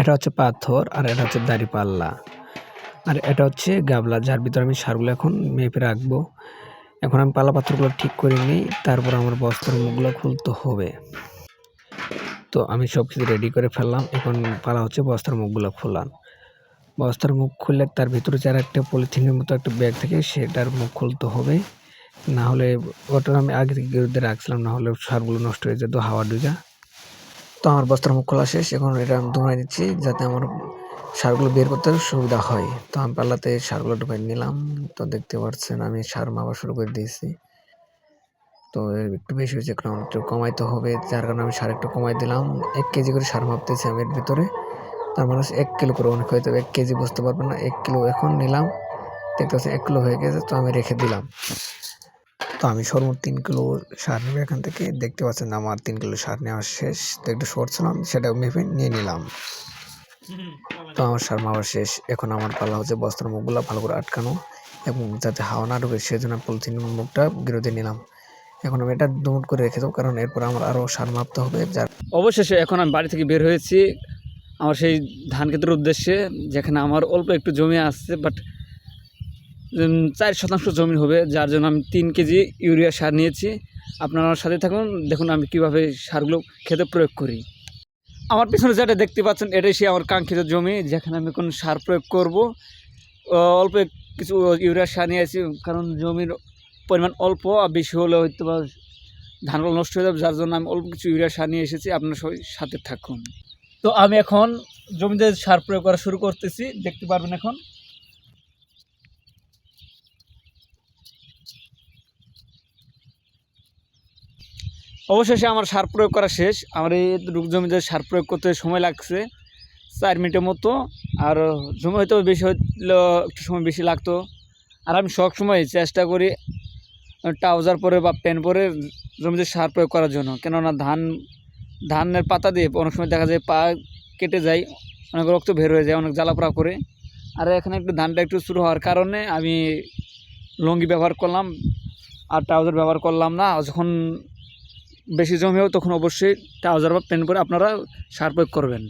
এটা হচ্ছে পাথর আর এটা হচ্ছে দাঁড়িপাল্লা আর এটা হচ্ছে গাবলা, যার ভিতরে আমি সারগুলো এখন মেপে রাখব। এখন আমি পাল্লা পাথরগুলো ঠিক করে নিই, তারপর আমার বস্তার মুখগুলো খুলতে হবে। তো আমি সব কিছু রেডি করে ফেললাম, এখন পালা হচ্ছে বস্তার মুখগুলো খোলান বস্তার মুখ খুললে তার ভিতরে যার একটা পলিথিনের মতো একটা ব্যাগ থাকে, সেটার মুখ খুলতে হবে। না হলে ওটা আমি আগে থেকে রাখছিলাম, না হলে সারগুলো নষ্ট হয়ে যেত, হাওয়া ডুজা তো আমার বস্তার মুখ খোলা শেষ, এখন এটা আমি দৌড়াই দিচ্ছি যাতে আমার সারগুলো বের করতে সুবিধা হয়। তো আমি পাল্লাতে সারগুলো ঢুকাই নিলাম। তো দেখতে পাচ্ছেন আমি সার মাপা শুরু করে দিয়েছি। তো একটু বেশি হয়েছে আমার একটু কমাইতে হবে। যার কারণে আমি সার একটু কমাই দিলাম। এক কেজি করে সার মাপতেছি আমি এর ভিতরে। তার মানে হচ্ছে এক কিলো করে অনেক হয়তো এক কেজি বুঝতে পারবেন না। এক কিলো এখন নিলাম। দেখতে পাচ্ছি এক কিলো হয়ে গেছে, তো আমি রেখে দিলাম। তো আমি সর্বোচ্চ তিন কিলো সার নেব, এখান থেকে দেখতে পাচ্ছেন আমার তিন কিলো সার নেওয়া শেষ। তো একটু শর্ট ছিলাম সেটা মেপে নিয়ে নিলাম। তো আমার সার মাওয়া শেষ। এখন আমার পালা হচ্ছে বস্তার মুখগুলো ভালো করে আটকানো এবং যাতে হাওয়া না ঢুকে, সেজন্য পলিথিন মুখটা বিরোধী নিলাম। এখন আমি এটা দুমুট করে রেখে দেবো, কারণ এরপর আমার আরও সার মাপতে হবে, যার অবশেষে এখন আমি বাড়ি থেকে বের হয়েছি। আমার সেই ধান ক্ষেতের উদ্দেশ্যে, যেখানে আমার অল্প একটু জমি আসছে বাট চার শতাংশ জমি হবে, যার জন্য আমি তিন কেজি ইউরিয়া সার নিয়েছি। আপনারা সাথে থাকুন, দেখুন আমি কীভাবে সারগুলো খেতে প্রয়োগ করি। আমার পিছনে যেটা দেখতে পাচ্ছেন, এটাই সেই আমার কাঙ্ক্ষিত জমি, যেখানে আমি কোনো সার প্রয়োগ করব। অল্প কিছু ইউরিয়া সার নিয়ে নিয়েছি কারণ জমির পরিমাণ অল্প, আর বেশি হলে হয়তো বা ধানগুলো নষ্ট হয়ে যাবে, যার জন্য আমি অল্প কিছু ইউরিয়া সার নিয়ে এসেছি, আপনার সবাই সাথে থাকুন। তো আমি এখন জমিতে সার প্রয়োগ করা শুরু করতেছি, দেখতে পারবেন এখন। অবশেষে আমার সার প্রয়োগ করা শেষ। আমার এই রুক জমিতে সার প্রয়োগ করতে সময় লাগছে চার মিনিটের মতো। আর জমি হয়তো বেশি হইলেও একটু সময় বেশি লাগতো। আর আমি সব সময় চেষ্টা করি ট্রাউজার পরে বা প্যান্ট পরে জমিতে সার প্রয়োগ করার জন্য। কেননা ধান, ধানের পাতা দিয়ে অনেক সময় দেখা যায় পা কেটে যায়, অনেক রক্ত বের হয়ে যায়, অনেক জ্বালাপোড়া করে। আর এখানে একটু ধানটা একটু শুরু হওয়ার কারণে আমি লুঙ্গি ব্যবহার করলাম, আর ট্রাউজার ব্যবহার করলাম না। যখন বেশি জমি হবে তখন অবশ্যই ট্রাউজার বা প্যান্ট পরে আপনারা সার প্রয়োগ করবেন।